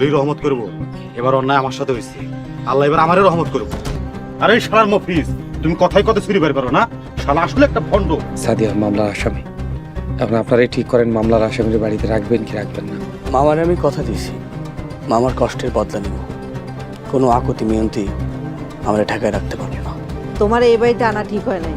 তুই রহমত করব। এবার অন্যায় আমার সাথে হয়েছে। আল্লাহ এবার আমারও রহমত করব আরে শালার মফিস তুমি কথাই কথা চুরি বাড়ি পারো না। শালা আসলে একটা ভণ্ড। সাদিয়া মামলার আসামি। এখন আপনারাই ঠিক করেন মামলার আসামির বাড়িতে রাখবেন কি রাখবেন না। মামার আমি কথা দিয়েছি। মামার কষ্টের বদলা নিব। কোনো আকুতি মিয়ন্তি আমরা ঢাকায় রাখতে পারব না। তোমার এই বাড়িতে আনা ঠিক হয় নাই।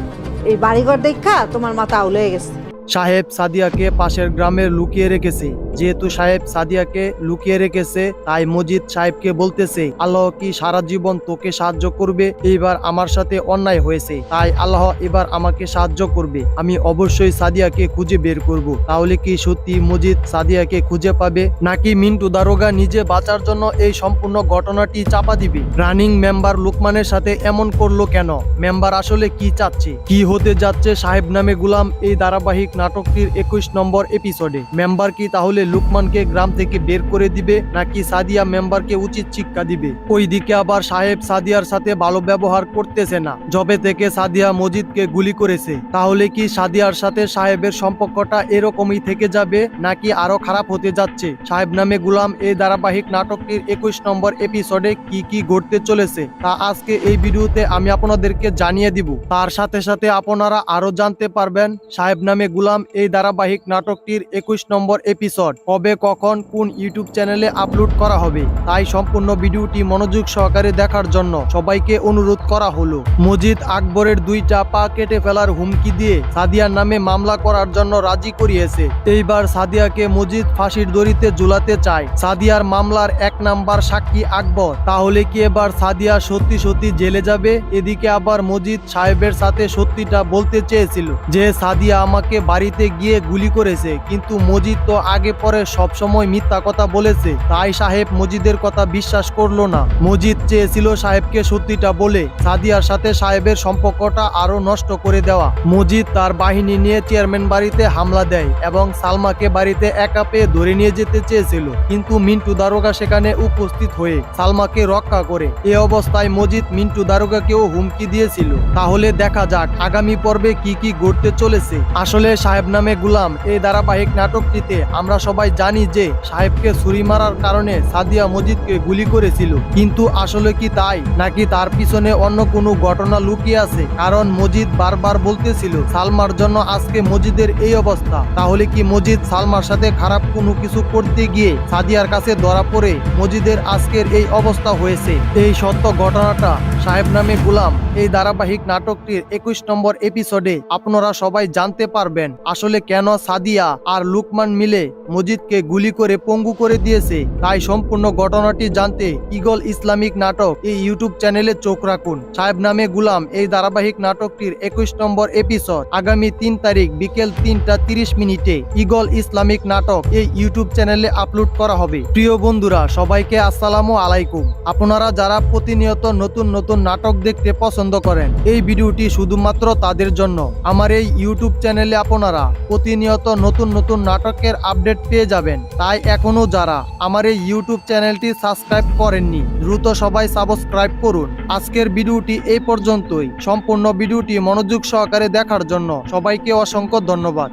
এই বাড়িঘর দেখা তোমার মাথা আউলে হয়ে গেছে। সাহেব সাদিয়াকে পাশের গ্রামে লুকিয়ে রেখেছে। যেহেতু সাহেব সাদিয়াকে লুকিয়ে রেখেছে, তাই মজিদ সাহেবকে বলতেছে, আল্লাহ কি সারা জীবন তোকে সাহায্য করবে? এইবার আমার সাথে অন্যায় হয়েছে। তাই আল্লাহ এবার আমাকে সাহায্য করবে। আমি অবশ্যই সাদিয়াকে খুঁজে বের করব। তাহলে কি সত্যি মজিদ সাদিয়াকে খুঁজে পাবে? নাকি মিন্টু দারোগা নিজে বাঁচার জন্য এই সম্পূর্ণ ঘটনাটি চাপা দিবে? রানিং মেম্বার লুকমানের সাথে এমন করল কেন? মেম্বার আসলে কি চাচ্ছে? কি হতে যাচ্ছে সাহেব নামে গুলাম? এই ধারাবাহিক নাটকটির একুশ নম্বর এপিসোডে মেম্বার কি তাহলে লুকমানকে গ্রাম থেকে বের করে দিবে, নাকি সাদিয়া মেম্বারকে উচিত শিক্ষা দিবে? ওইদিকে আবার সাহেব সাদিয়ার সাথে ভালো ব্যবহার করতেছে না। জবে থেকে সাদিয়া মজিদকে গুলি করেছে, তাহলে কি সাদিয়ার সাথে সাহেবের সম্পর্কটা এরকমই থেকে যাবে, নাকি আরও খারাপ হতে যাচ্ছে? সাহেব নামে গুলাম এই ধারাবাহিক নাটকটির একুশ নম্বর এপিসোডে কি কি ঘটতে চলেছে, তা আজকে এই ভিডিওতে আমি আপনাদেরকে জানিয়ে দিব। তার সাথে সাথে আপনারা আরও জানতে পারবেন, সাহেব নামে গুলাম এই ধারাবাহিক নাটকটির একুশ নম্বর এপিসোড। কবে, কখন, কোন ইউটিউব চ্যানেলে আপলোড করা হবে, তাই সম্পূর্ণ ভিডিওটি মনোযোগ সহকারে দেখার জন্য সবাইকে অনুরোধ করা হলো। মজিদ আকবরের দুইটা পা কেটে ফেলার হুমকি দিয়ে সাদিয়ার নামে মামলা করার জন্য রাজি করিয়েছে। এইবার সাদিয়াকে মজিদ ফাঁসির দড়িতে ঝুলাতে চায়। সাদিয়ার মামলার এক নাম্বার সাক্ষী আকবর। তাহলে কি এবার সাদিয়া সত্যি সত্যি জেলে যাবে? এদিকে আবার মজিদ সাহেবের সাথে সত্যিটা বলতে চেয়েছিল যে সাদিয়া আমাকে বাড়িতে গিয়ে গুলি করেছে, কিন্তু মজিদ তো আগে পরে সবসময় মিথ্যা কথা বলেছে। তাই সাহেব মজিদের কথা বিশ্বাস করল না। মজিদ চেয়েছিল সাহেবকে সত্যিটা বলে, সাদিয়ার সাথে সাহেবের সম্পর্কটা আরও নষ্ট করে দেওয়া। মজিদ তার বাহিনী নিয়ে চেয়ারম্যান বাড়িতে হামলা দেয় এবং সালমাকে বাড়িতে একা পেয়ে ধরে নিয়ে যেতে চেয়েছিল। কিন্তু মিন্টু দারোগা সেখানে উপস্থিত হয়ে সালমাকে রক্ষা করে। এ অবস্থায় মজিদ মিন্টু দারোগাকেও হুমকি দিয়েছিল। তাহলে দেখা যাক, আগামী পর্বে কি কি ঘটতে চলেছে। আসলে সাহেব নামে গুলাম। এই ধারাবাহিক নাটকটিতে আমরা সবাই জানি যে সাহেবকে ছুরি মারার কারণে সাদিয়া মজিদকে গুলি করেছিল। কিন্তু আসলে কি তাই? নাকি তার পিছনে অন্য কোনো ঘটনা লুকিয়ে আছে? কারণ মজিদ বারবার বলতেছিল, সালমার জন্য আজকে মজিদের এই অবস্থা। তাহলে কি মজিদ সালমার সাথে খারাপ কোনো কিছু করতে গিয়ে সাদিয়ার কাছে ধরা পড়ে মজিদের আজকের এই অবস্থা হয়েছে? এই সত্য ঘটনাটা সাহেব নামে গুলাম। এই ধারাবাহিক নাটকটির একুশ নম্বর এপিসোডে আপনারা সবাই জানতে পারবেন। আসলে কেন সাদিয়া আর লুকমান মিলে মজিদকে গুলি করে পঙ্গু করে দিয়েছে? তাই সম্পূর্ণ ঘটনাটি জানতে ইগল ইসলামিক নাটক এই ইউটিউব চ্যানেলে চোখ রাখুন। সাহেব নামে গুলাম এই ধারাবাহিক নাটকটির একুশ নম্বর এপিসোড আগামী তিন তারিখ বিকেল তিনটা তিরিশ মিনিটে ইগল ইসলামিক নাটক এই ইউটিউব চ্যানেলে আপলোড করা হবে। প্রিয় বন্ধুরা, সবাইকে আসসালামু আলাইকুম। আপনারা যারা প্রতিনিয়ত নতুন নতুন নাটক দেখতে পছন্দ করেন, এই ভিডিওটি শুধুমাত্র তাদের জন্য। আমার এই ইউটিউব চ্যানেলে আপনারা প্রতিনিয়ত নতুন নতুন নাটকের আপডেট পেয়ে যাবেন। তাই এখনও যারা আমার এই ইউটিউব চ্যানেলটি সাবস্ক্রাইব করেননি, দ্রুত সবাই সাবস্ক্রাইব করুন। আজকের ভিডিওটি এই পর্যন্তই। সম্পূর্ণ ভিডিওটি মনোযোগ সহকারে দেখার জন্য সবাইকে অসংখ্য ধন্যবাদ।